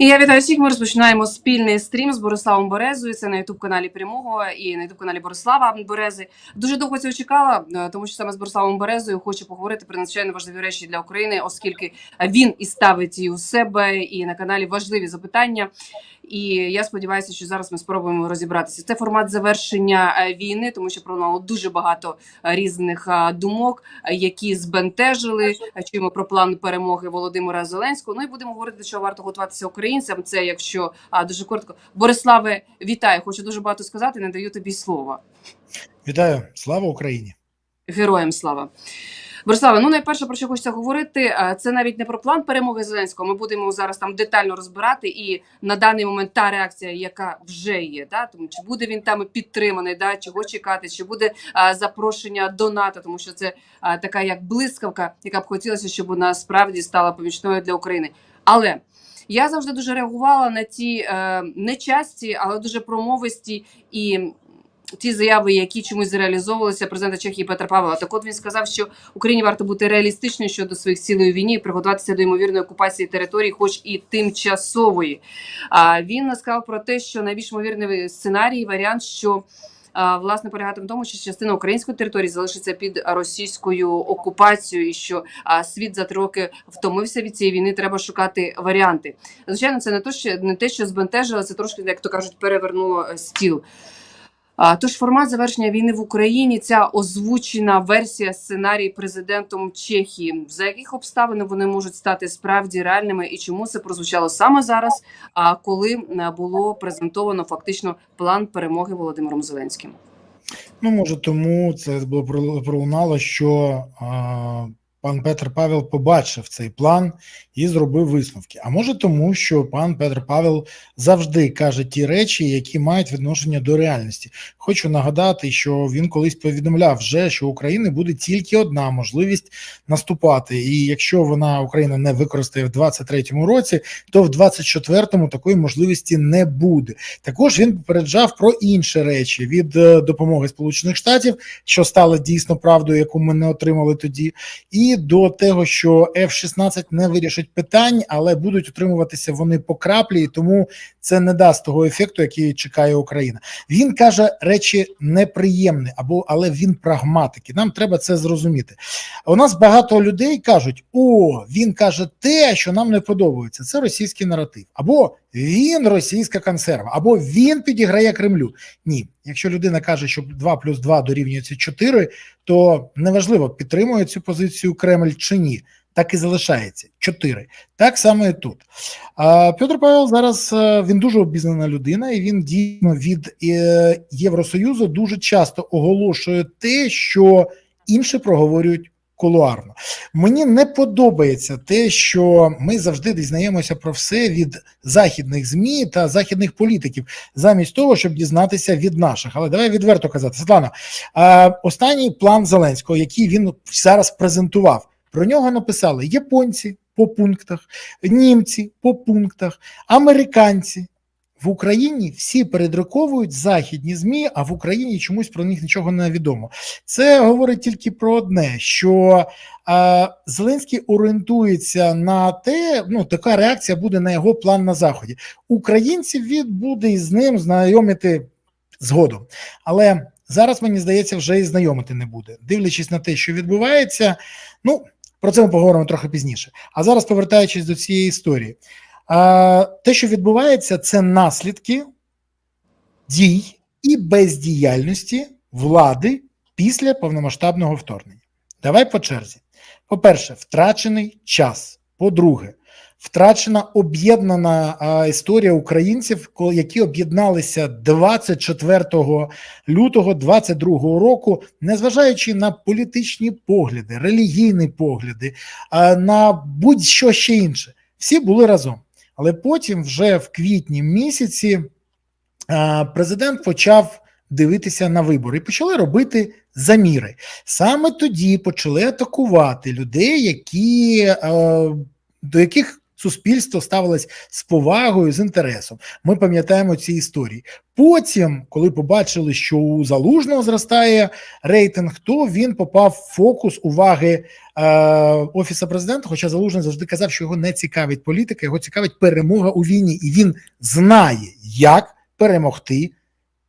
І я вітаю всіх. Ми розпочинаємо спільний стрім з Бориславом Березою. Це на ютуб каналі Прямого і на ютуб каналі Борислава Берези. Дуже довго цього чекала, е, тому що саме з Бориславом Березою хочу поговорити про надзвичайно важливі речі для України, оскільки він і ставить і у себе, і на каналі важливі запитання. І я сподіваюся, що зараз ми спробуємо розібратися. Це формат завершення е, війни, тому що пролунало дуже багато е, різних е, думок, які збентежили. Чуємо про план перемоги Володимира Зеленського. Ну і будемо говорити, чого варто готуватися українцям. Це якщо а, дуже коротко. Бориславе, вітаю! Хочу дуже багато сказати. Не даю тобі слова. Вітаю, слава Україні! Героям слава. Бориславе, ну найперше про що хочеться говорити, е, це навіть не про план перемоги Зеленського. Ми будемо зараз там детально розбирати, і на даний момент та реакція, яка вже є, да тому чи буде він там підтриманий, да чого чекати, чи буде а, запрошення до НАТО, тому що це а, така як блискавка, яка б хотілося, щоб вона справді стала помічною для України. Але я завжди дуже реагувала на ті е, нечасті, але дуже промовисті і ті заяви, які чомусь зреалізовувалися президента Чехії Петра Павла. Так от він сказав, що Україні варто бути реалістичною щодо своїх цілей у війні приготуватися до ймовірної окупації території, хоч і тимчасової. А він сказав про те, що найбільш ймовірний сценарій, варіант, що власне полягатиме в тому, що частина української території залишиться під російською окупацією, і що світ за три роки втомився від цієї війни. Треба шукати варіанти. Звичайно, це не то, що не те, що збентежило, це трошки, як то кажуть, перевернуло е, стіл. Тож формат завершення війни в Україні ця озвучена версія сценарій президентом Чехії. За яких обставин вони можуть стати справді реальними, і чому це прозвучало саме зараз? А коли е, було презентовано фактично план перемоги Володимиром Зеленським? Ну, може, тому це було пролунало, що пан Петр Павел побачив цей план і зробив висновки. А може, тому що пан Петр Павел завжди каже ті речі, які мають відношення до реальності. Хочу нагадати, що він колись повідомляв вже, що України буде тільки одна можливість наступати. І якщо вона Україна не використає в 23-му році, то в 24-му такої можливості не буде. Також він попереджав про інші речі від е, допомоги Сполучених Штатів, що стало дійсно правдою, яку ми не отримали тоді, і до того, що F-16 не вирішить питань, але будуть утримуватися вони по краплі, і тому це не дасть того ефекту, який чекає Україна. Він каже речі неприємні, або але він прагматик. І нам треба це зрозуміти. У нас багато людей кажуть: о, він каже те, що нам не подобається. Це російський наратив, або він російська консерва, або він підіграє Кремлю. Ні, якщо людина каже, що 2 плюс 2 дорівнюється 4, то неважливо, підтримує цю позицію Кремль чи ні. Так і залишається 4. Так само і тут. А Петр Павел зараз е, він дуже обізнана людина, і він дійсно від е, Євросоюзу дуже часто оголошує те, що інші проговорюють кулуарно. Мені не подобається те, що ми завжди дізнаємося про все від західних змі та західних політиків, замість того, щоб дізнатися від наших. Але давай відверто казати, Світлана. Останній план Зеленського, який він зараз презентував, про нього написали японці по пунктах, німці по пунктах, американці. В Україні всі передруковують західні змі, а в Україні чомусь про них нічого не відомо. Це говорить тільки про одне: що а, Зеленський орієнтується на те, ну така реакція буде на його план на заході. Українців він буде із ним знайомити згодом. Але зараз мені здається, вже і знайомити не буде. Дивлячись на те, що відбувається, ну про це ми поговоримо трохи пізніше. А зараз повертаючись до цієї історії. Те, що відбувається, це наслідки дій і бездіяльності влади після повномасштабного вторгнення. Давай по черзі. По-перше, втрачений час. По-друге, втрачена об'єднана історія українців, які об'єдналися 24 лютого 22 року, незважаючи на політичні погляди, релігійні погляди, на будь-що ще інше. Всі були разом. Але потім, вже в квітні місяці, президент почав дивитися на вибори і почали робити заміри. Саме тоді почали атакувати людей, які, е, до яких Суспільство ставилось з повагою, з інтересом. Ми пам'ятаємо ці історії. Потім, коли побачили, що у залужного зростає рейтинг, то він попав в фокус уваги е, офісу президента. Хоча залужний завжди казав, що його не цікавить політика, його цікавить перемога у війні, і він знає, як перемогти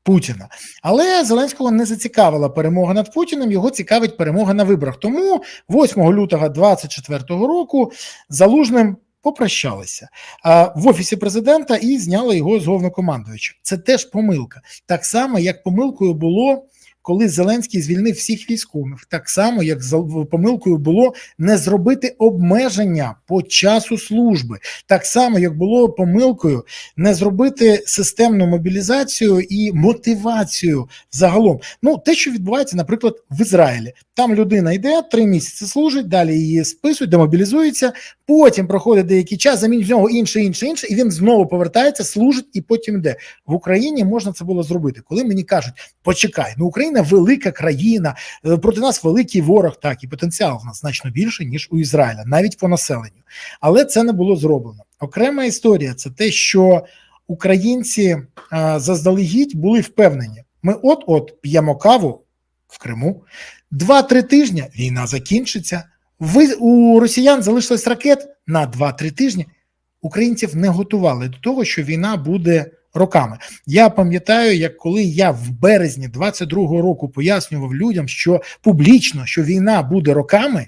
Путіна. Але Зеленського не зацікавила перемога над Путіним. Його цікавить перемога на виборах. Тому 8 лютого 2024 року залужним попрощалися в офісі президента і зняли його з головнокомандуюча. Це теж помилка. Так само, як помилкою було. Коли Зеленський звільнив всіх військових, так само як помилкою було не зробити обмеження по часу служби, так само як було помилкою не зробити системну мобілізацію і мотивацію загалом. Ну те, що відбувається, наприклад, в Ізраїлі, там людина йде три місяці служить, далі її списують, демобілізується. Потім проходить деякий час, замінюють в нього інше, інше, інше, і він знову повертається, служить і потім йде. В Україні можна це було зробити. Коли мені кажуть, почекай, ну Україна велика країна, е, проти нас великий ворог, так і потенціал в нас значно більше ніж у Ізраїля, навіть по населенню. Але це не було зроблено. Окрема історія це те, що українці а, заздалегідь були впевнені. Ми от-от п'ємо каву в Криму. Два-три тижні війна закінчиться. Ви у росіян залишилось ракет на 2-3 тижні. Українців не готували до того, що війна буде роками. Я пам'ятаю, як коли я в березні 22-го року пояснював людям, що публічно, що війна буде роками,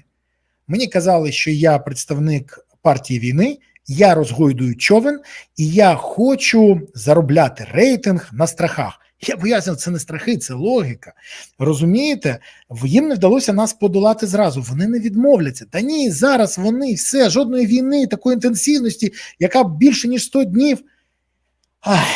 мені казали, що я представник партії війни, я розгойдую човен, і я хочу заробляти рейтинг на страхах. Я пояснював, це не страхи, це логіка. Розумієте, їм не вдалося нас подолати зразу. Вони не відмовляться. Та ні, зараз вони все, жодної війни, такої інтенсивності, яка більше ніж 100 днів. Ах,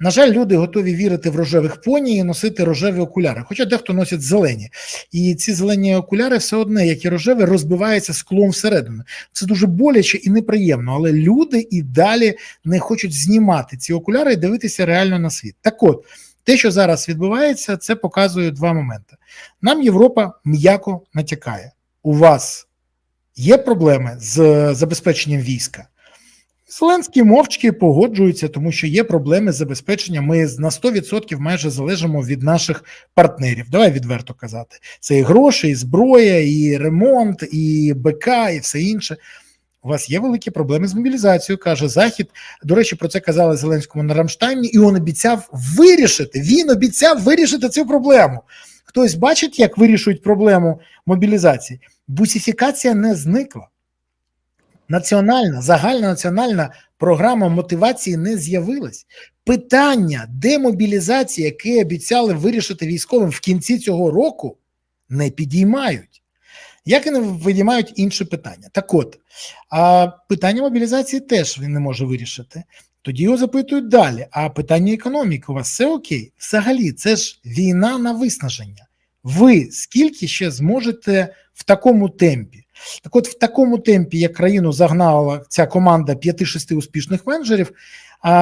на жаль, люди готові вірити в рожевих поні і носити рожеві окуляри, хоча дехто носить зелені. І ці зелені окуляри все одне, як і рожеві, розбиваються склом всередину. Це дуже боляче і неприємно, але люди і далі не хочуть знімати ці окуляри і дивитися реально на світ. Так от, те, що зараз відбувається, це показує два моменти. Нам Європа м'яко натякає. У вас є проблеми з забезпеченням війська. Зеленський мовчки погоджується, тому що є проблеми з забезпеченням. Ми на 100% майже залежимо від наших партнерів. Давай відверто казати. Це і гроші, і зброя, і ремонт, і БК, і все інше. У вас є великі проблеми з мобілізацією, каже Захід. До речі, про це казали Зеленському на Рамштайні, і він обіцяв вирішити. Він обіцяв вирішити цю проблему. Хтось бачить, як вирішують проблему мобілізації? Бусифікація не зникла. Національна, загальнонаціональна програма мотивації не з'явилась. Питання демобілізації, яке обіцяли вирішити військовим в кінці цього року, не підіймають. Як і не підіймають інші питання. Так от, а питання мобілізації теж він не може вирішити. Тоді його запитують далі. А питання економіки у вас все окей? Взагалі, це ж війна на виснаження. Ви скільки ще зможете в такому темпі? Так от, в такому темпі, як країну загнала ця команда 5-6 успішних менеджерів,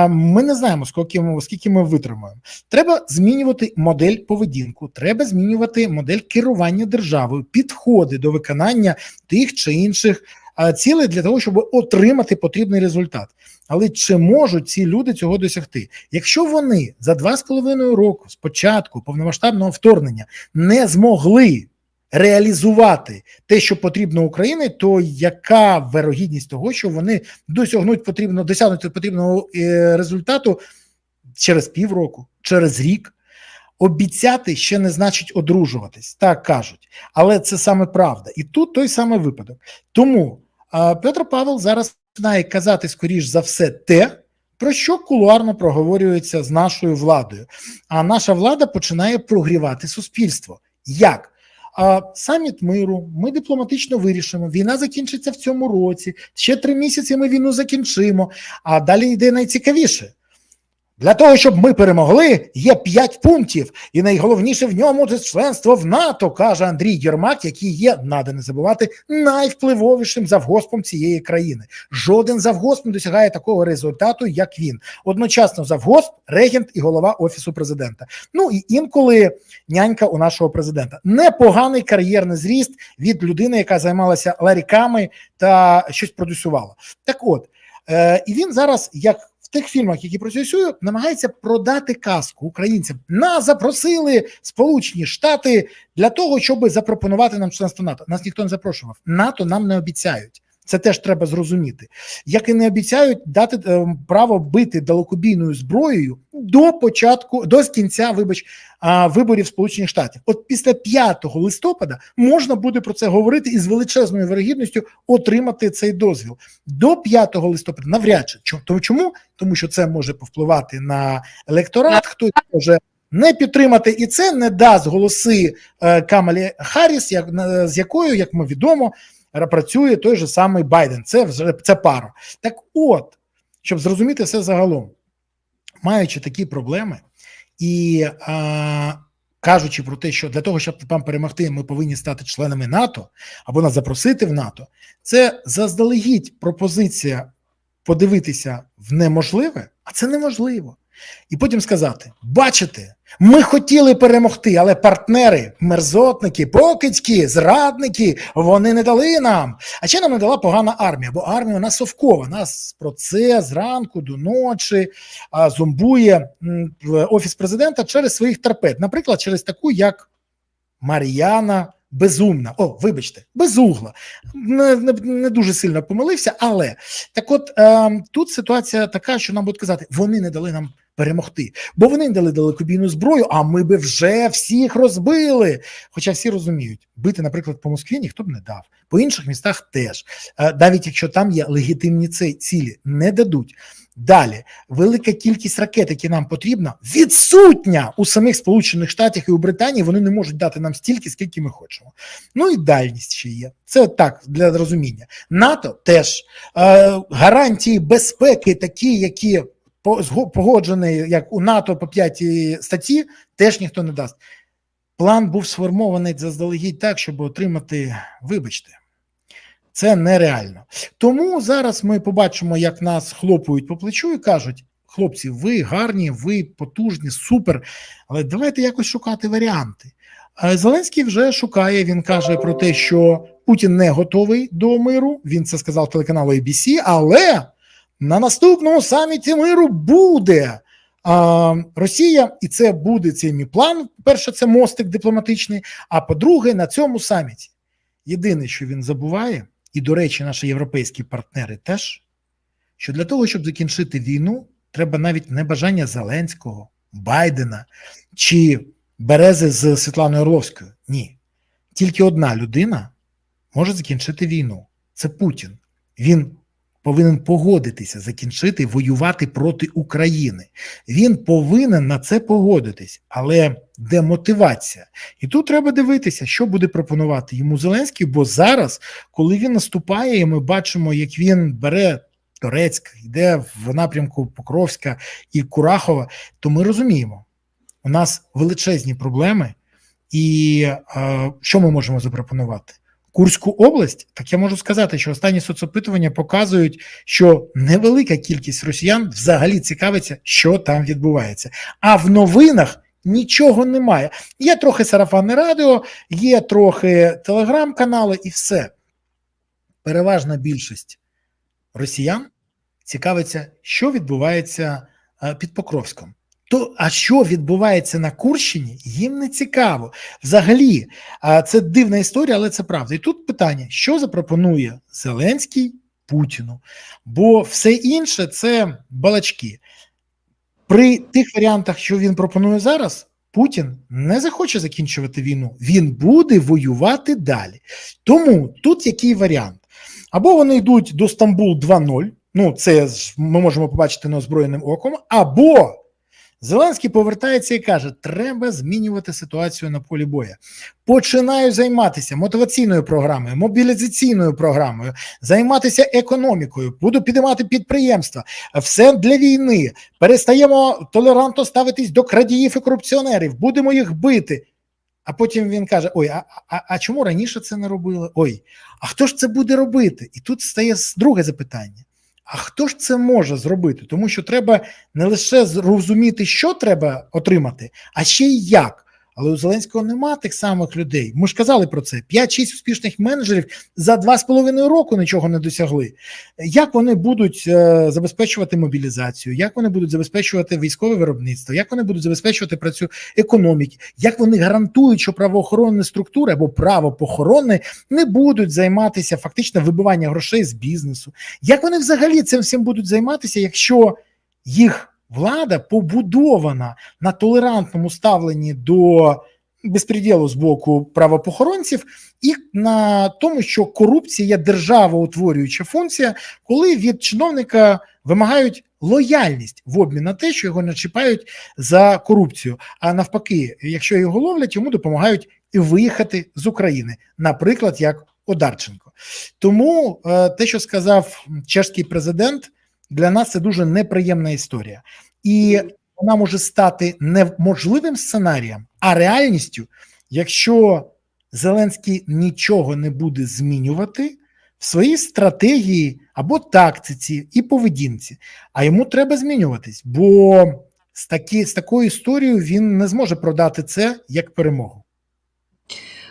ми не знаємо, скільки ми, скільки ми витримаємо. Треба змінювати модель поведінку, треба змінювати модель керування державою, підходи до виконання тих чи інших цілей для того, щоб отримати потрібний результат. Але чи можуть ці люди цього досягти? Якщо вони за два з половиною року з початку повномасштабного вторгнення не змогли реалізувати те, що потрібно Україні, то яка вирогідність того, що вони досягнуть потрібно досягнути потрібного е, результату через півроку, через рік? Обіцяти ще не значить одружуватись, так кажуть, але це саме правда, і тут той самий випадок. Тому а, Петро Павел зараз починає казати скоріш за все те, про що кулуарно проговорюється з нашою владою. А наша влада починає прогрівати суспільство. Як? А саміт миру ми дипломатично вирішимо. Війна закінчиться в цьому році. Ще три місяці ми війну закінчимо. А далі йде найцікавіше. Для того, щоб ми перемогли, є п'ять пунктів, і найголовніше в ньому це членство в НАТО, каже Андрій Єрмак, який є, надо не забувати, найвпливовішим завгоспом цієї країни. Жоден завгосп не досягає такого результату, як він. Одночасно завгосп, регент і голова офісу президента. Ну і інколи нянька у нашого президента. Непоганий кар'єрний зріст від людини, яка займалася ларіками та щось продюсувала. Так от. Е, і він зараз, як тих фільмах, які працює, намагається продати казку українцям. Нас запросили Сполучені Штати для того, щоб запропонувати нам членство НАТО. Нас ніхто не запрошував. НАТО нам не обіцяють. Це теж треба зрозуміти. Як і не обіцяють дати е, право бити далекобійною зброєю до початку, до кінця, вибач, а, виборів Сполучених Штатів. От після 5 листопада можна буде про це говорити і з величезною вирогідністю отримати цей дозвіл. До 5 листопада навряд чи Чо- чому? Тому що це може повпливати на електорат, хтось може не підтримати, і це не дасть голоси е, Камалі Харріс, як на- з якою, як ми відомо, працює той же самий Байден. Це вже це пара. Так, от, щоб зрозуміти все загалом, маючи такі проблеми і а, кажучи про те, що для того, щоб вам перемогти, ми повинні стати членами НАТО або нас запросити в НАТО, це заздалегідь пропозиція подивитися в неможливе, а це неможливо. І потім сказати: бачите, ми хотіли перемогти, але партнери, мерзотники, покидьки, зрадники, вони не дали нам. А ще нам не дала погана армія, бо армія у нас совкова. Нас про це зранку до ночі зомбує офіс президента через своїх торпед. Наприклад, через таку, як Мар'яна Безумна. О, вибачте, безугла. Не, не, не дуже сильно помилився, але так от е, тут ситуація така, що нам будуть казати, вони не дали нам перемогти, бо вони дали далекобійну зброю, а ми би вже всіх розбили. Хоча всі розуміють, бити, наприклад, по Москві ніхто б не дав, по інших містах теж, Е, навіть якщо там є легітимні ці- цілі, не дадуть. Далі велика кількість ракет, які нам потрібна, відсутня у самих Сполучених Штатах і у Британії. Вони не можуть дати нам стільки, скільки ми хочемо. Ну і дальність ще є. Це так для розуміння. НАТО теж е, гарантії безпеки, такі, які по- зго- як у НАТО по п'ятій статті, теж ніхто не дасть. План був сформований заздалегідь так, щоб отримати, вибачте, це нереально. Тому зараз ми побачимо, як нас хлопають по плечу і кажуть: хлопці, ви гарні, ви потужні, супер. Але давайте якось шукати варіанти. Е, Зеленський вже шукає. Він каже про те, що Путін не готовий до миру. Він це сказав телеканалу ABC, але на наступному саміті миру буде. А, Росія, і це буде цей мій план. Перше, це мостик дипломатичний. А по-друге, на цьому саміті єдине, що він забуває, і, до речі, наші європейські партнери теж, що для того, щоб закінчити війну, треба навіть не бажання Зеленського, Байдена чи Берези з Світланою Орловською. Ні. Тільки одна людина може закінчити війну. Це Путін. Він повинен погодитися закінчити воювати проти України. Він повинен на це погодитись, але де мотивація? І тут треба дивитися, що буде пропонувати йому Зеленський, бо зараз, коли він наступає, і ми бачимо, як він бере Торецьк, йде в напрямку Покровська і Курахова, то ми розуміємо, у нас величезні проблеми, і е, що ми можемо запропонувати? Курську область, так я можу сказати, що останні соцопитування показують, що невелика кількість росіян взагалі цікавиться, що там відбувається. А в новинах нічого немає. Є трохи сарафанне радіо, є трохи телеграм-канали, і все. Переважна більшість росіян цікавиться, що відбувається е, під Покровськом. То, а що відбувається на Курщині, їм не цікаво. Взагалі, це дивна історія, але це правда. І тут питання: що запропонує Зеленський Путіну? Бо все інше це балачки. При тих варіантах, що він пропонує зараз, Путін не захоче закінчувати війну. Він буде воювати далі. Тому тут який варіант? Або вони йдуть до Стамбул 2.0, ну це ж ми можемо побачити неозброєним оком, або Зеленський повертається і каже: треба змінювати ситуацію на полі боя. Починаю займатися мотиваційною програмою, мобілізаційною програмою, займатися економікою, буду підіймати підприємства. Все для війни. Перестаємо толерантно ставитись до крадіїв і корупціонерів, будемо їх бити. А потім він каже: Ой, а, а, а чому раніше це не робили? Ой, а хто ж це буде робити? І тут стає друге запитання. А хто ж це може зробити? Тому що треба не лише зрозуміти, що треба отримати, а ще й як. Але у Зеленського нема тих самих людей. Ми ж казали про це: 5-6 успішних менеджерів за 2,5 року нічого не досягли. Як вони будуть е, забезпечувати мобілізацію? Як вони будуть забезпечувати військове виробництво? Як вони будуть забезпечувати працю економіки? Як вони гарантують, що правоохоронні структури або правопохоронні не будуть займатися фактично вибиванням грошей з бізнесу? Як вони взагалі цим всім будуть займатися, якщо їх влада побудована на толерантному ставленні до безпреділу з боку правопохоронців, і на тому, що корупція є державоутворююча функція, коли від чиновника вимагають лояльність в обмін на те, що його не чіпають за корупцію. А навпаки, якщо його ловлять, йому допомагають і виїхати з України, наприклад, як Одарченко. Тому е, те, що сказав чешський президент, для нас це дуже неприємна історія, і вона може стати не можливим сценарієм, а реальністю, якщо Зеленський нічого не буде змінювати в своїй стратегії або тактиці і поведінці. А йому треба змінюватись, бо з, такі, з такою історією він не зможе продати це як перемогу.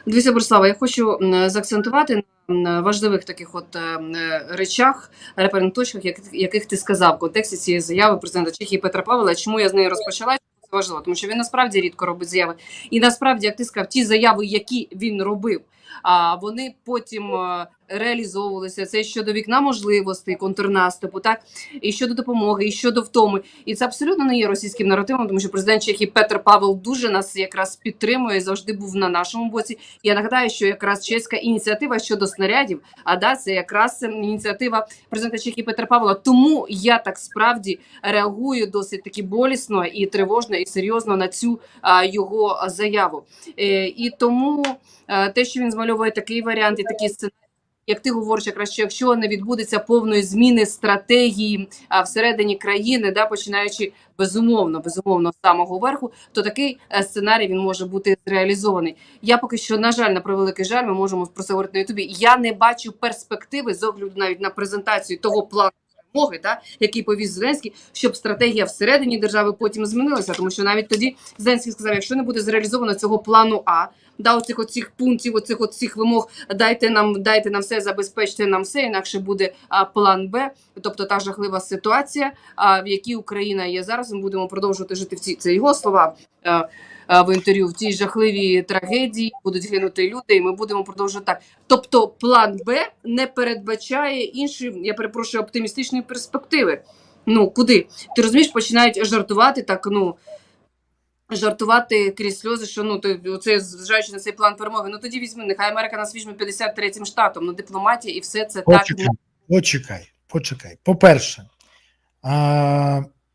Дивіться, Борислава, я хочу заакцентувати на важливих таких от е, е, речах, реперних точках, яких ти сказав в контексті цієї заяви президента Чехії Петра Павла. Чому я з нею розпочала? Важливо, тому що він насправді рідко робить заяви. І насправді, як ти сказав, ті заяви, які він робив, а вони потім е, реалізовувалися. Це щодо вікна можливостей, контрнаступу, так і щодо допомоги, і щодо втоми. І це абсолютно не є російським наративом, тому що президент Чехії Петр Павел дуже нас якраз підтримує, завжди був на нашому боці. Я нагадаю, що якраз чеська ініціатива щодо снарядів, а да, це якраз ініціатива президента Чехії Петра Павла. Тому я так справді реагую досить таки болісно і тривожно, і серйозно на цю а, його заяву. Е, і тому е, те, що він змальовує такий варіант і такий сценарій. Як ти говориш, якраз що якщо не відбудеться повної зміни стратегії а, всередині країни, да починаючи безумовно, безумовно з самого верху, то такий е, сценарій він може бути зреалізований. Я поки що, на жаль, на превеликий жаль, ми можемо про це говорити на Ютубі. Я не бачу перспективи з огляду навіть на презентацію того плану перемоги, та який повіз Зеленський, щоб стратегія всередині держави потім змінилася. Тому що навіть тоді Зеленський сказав: якщо не буде зреалізовано цього плану, А да, оцих оцих пунктів, оцих оцих вимог, дайте нам, дайте нам все, забезпечте нам все, інакше буде а, план Б, тобто та жахлива ситуація, а, в якій Україна є зараз. Ми будемо продовжувати жити в цій це його слова. а, В інтерв'ю в цій жахливій трагедії будуть гинути люди, і ми будемо продовжувати так. Тобто, план Б не передбачає іншої, я перепрошую, оптимістичної перспективи. Ну куди ти розумієш, починають жартувати так. Ну жартувати крізь сльози, що ну то оце зважаючи на цей план перемоги. Ну тоді візьми, нехай Америка нас візьме 53-м штатом. Ну дипломатія і все це так Почекай, почекай, почекай. По-перше,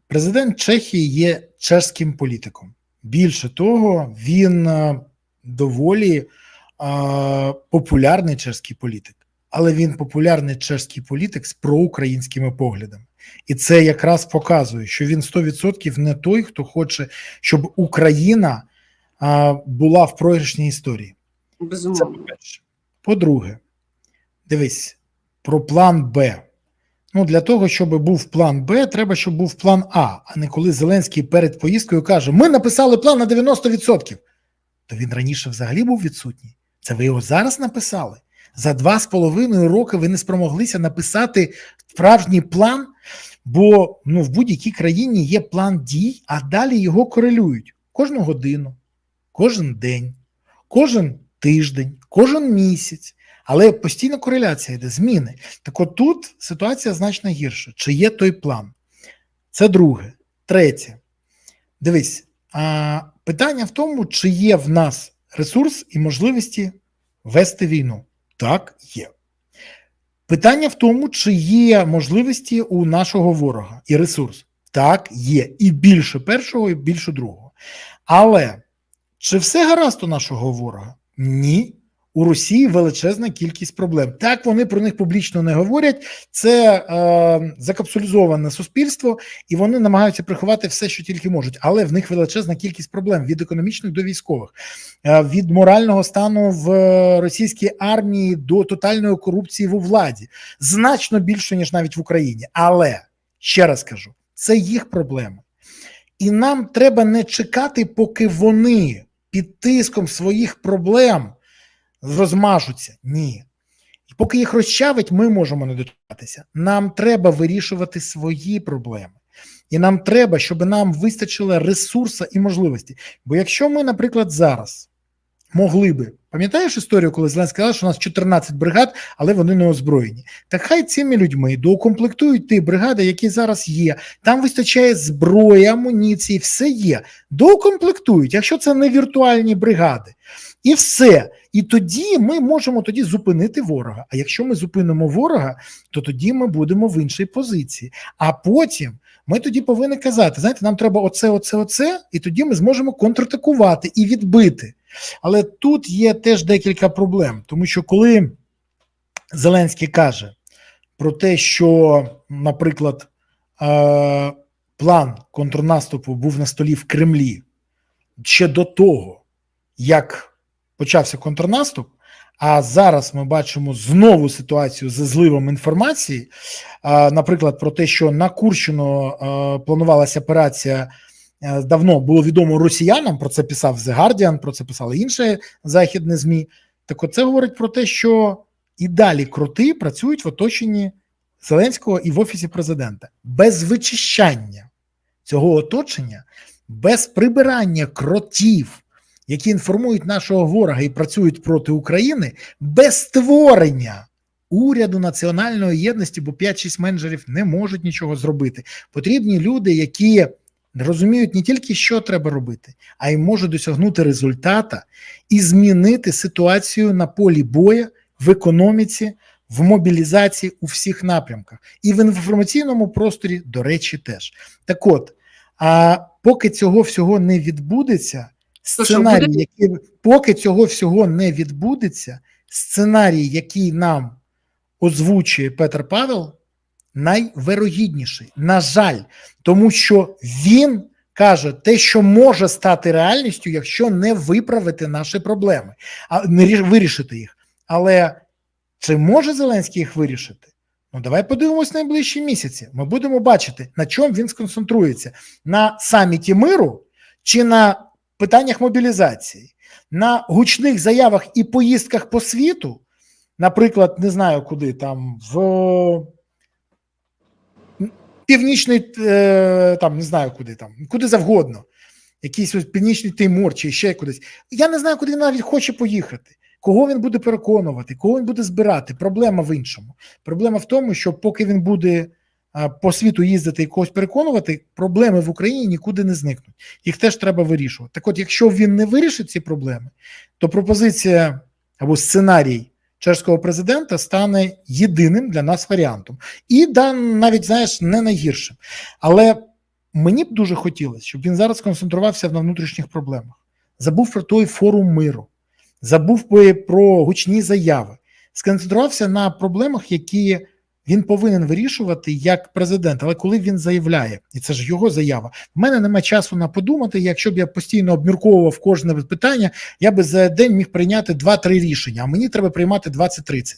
президент Чехії є чеським політиком. Більше того, він а, доволі а, популярний чеський політик, але він популярний чеський політик з проукраїнськими поглядами. І це якраз показує, що він 100% не той, хто хоче, щоб Україна а, була в програшній історії. Безумовно. По-друге, дивись про план Б. Ну, для того, щоб був план Б, треба, щоб був план А, а не коли Зеленський перед поїздкою каже: Ми написали план на 90%. То він раніше взагалі був відсутній. Це ви його зараз написали. За два з половиною роки ви не спромоглися написати справжній план, бо ну, в будь-якій країні є план дій, а далі його корелюють кожну годину, кожен день, кожен тиждень, кожен місяць. Але постійна кореляція йде, зміни. Так от тут ситуація значно гірша. Чи є той план? Це друге. Третє. Дивись, а, питання в тому, чи є в нас ресурс і можливості вести війну. Так, є. Питання в тому, чи є можливості у нашого ворога і ресурс. Так, є. І більше першого, і більше другого. Але чи все гаразд у нашого ворога? Ні. У Росії величезна кількість проблем. Так вони про них публічно не говорять. Це е, закапсулізоване суспільство, і вони намагаються приховати все, що тільки можуть. Але в них величезна кількість проблем від економічних до військових, е, від морального стану в російській армії до тотальної корупції у владі. Значно більше ніж навіть в Україні. Але ще раз кажу, це їх проблеми. І нам треба не чекати, поки вони під тиском своїх проблем розмажуться. Ні. І поки їх розчавить, ми можемо не дочекатися. Нам треба вирішувати свої проблеми. І нам треба, щоб нам вистачило ресурсу і можливості. Бо якщо ми, наприклад, зараз могли би, пам'ятаєш історію, коли Зеленський сказав, що у нас 14 бригад, але вони не озброєні. Так хай цими людьми доукомплектують ті бригади, які зараз є. Там вистачає зброї, амуніції, все є. Доукомплектують, якщо це не віртуальні бригади. І все. І тоді ми можемо тоді зупинити ворога. А якщо ми зупинимо ворога, то тоді ми будемо в іншій позиції. А потім ми тоді повинні казати: знаєте, нам треба оце, оце, оце, і тоді ми зможемо контратакувати і відбити. Але тут є теж декілька проблем, тому що коли Зеленський каже про те, що, наприклад, е, план контрнаступу був на столі в Кремлі ще до того, як почався контрнаступ. А зараз ми бачимо знову ситуацію зі зливом інформації. Наприклад, про те, що на Курщину планувалася операція давно було відомо росіянам. Про це писав The Guardian, про це писали інші західні змі. Так, оце говорить про те, що і далі кроти працюють в оточенні Зеленського і в офісі президента без вичищання цього оточення, без прибирання кротів які інформують нашого ворога і працюють проти України без створення уряду національної єдності, бо 5-6 менеджерів не можуть нічого зробити. Потрібні люди, які розуміють не тільки, що треба робити, а й можуть досягнути результата і змінити ситуацію на полі бою в економіці, в мобілізації у всіх напрямках, і в інформаційному просторі, до речі, теж. Так от, а поки цього всього не відбудеться. Сценарій, буде? який поки цього всього не відбудеться, сценарій, який нам озвучує Петр Павел, найвирогідніший. На жаль, тому що він каже те, що може стати реальністю, якщо не виправити наші проблеми, а не вирішити їх. Але чи може Зеленський їх вирішити? Ну, давай подивимось найближчі місяці. Ми будемо бачити, на чому він сконцентрується: на саміті миру чи на питаннях мобілізації, на гучних заявах і поїздках по світу, наприклад, не знаю куди там в північний, е, там не знаю куди там, куди завгодно, якийсь ось північний Тимор чи ще кудись. Я не знаю, куди він навіть хоче поїхати. Кого він буде переконувати, кого він буде збирати? Проблема в іншому. Проблема в тому, що поки він буде по світу їздити і когось переконувати, проблеми в Україні нікуди не зникнуть. Їх теж треба вирішувати. Так от, якщо він не вирішить ці проблеми, то пропозиція або сценарій чешського президента стане єдиним для нас варіантом. І да, навіть знаєш, не найгіршим. Але мені б дуже хотілося, щоб він зараз концентрувався на внутрішніх проблемах, забув про той форум миру, забув би про гучні заяви, сконцентрувався на проблемах, які він повинен вирішувати як президент. Але коли він заявляє, і це ж його заява, в мене немає часу на подумати. Якщо б я постійно обмірковував кожне питання, я би за день міг прийняти 2-3 рішення, а мені треба приймати 20-30.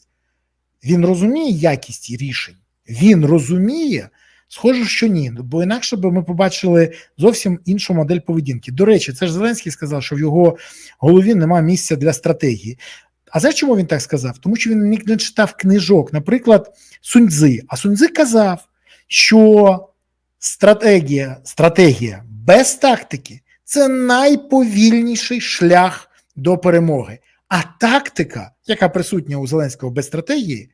Він розуміє якість рішень, він розуміє. Схоже, що ні, бо інакше би ми побачили зовсім іншу модель поведінки. До речі, це ж Зеленський сказав, що в його голові немає місця для стратегії. А знаєш, чому він так сказав? Тому що він не читав книжок, наприклад, Суньцзи. А Суньцзи казав, що стратегія, стратегія без тактики це найповільніший шлях до перемоги. А тактика, яка присутня у Зеленського без стратегії,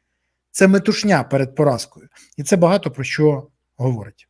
це метушня перед поразкою. І це багато про що говорить.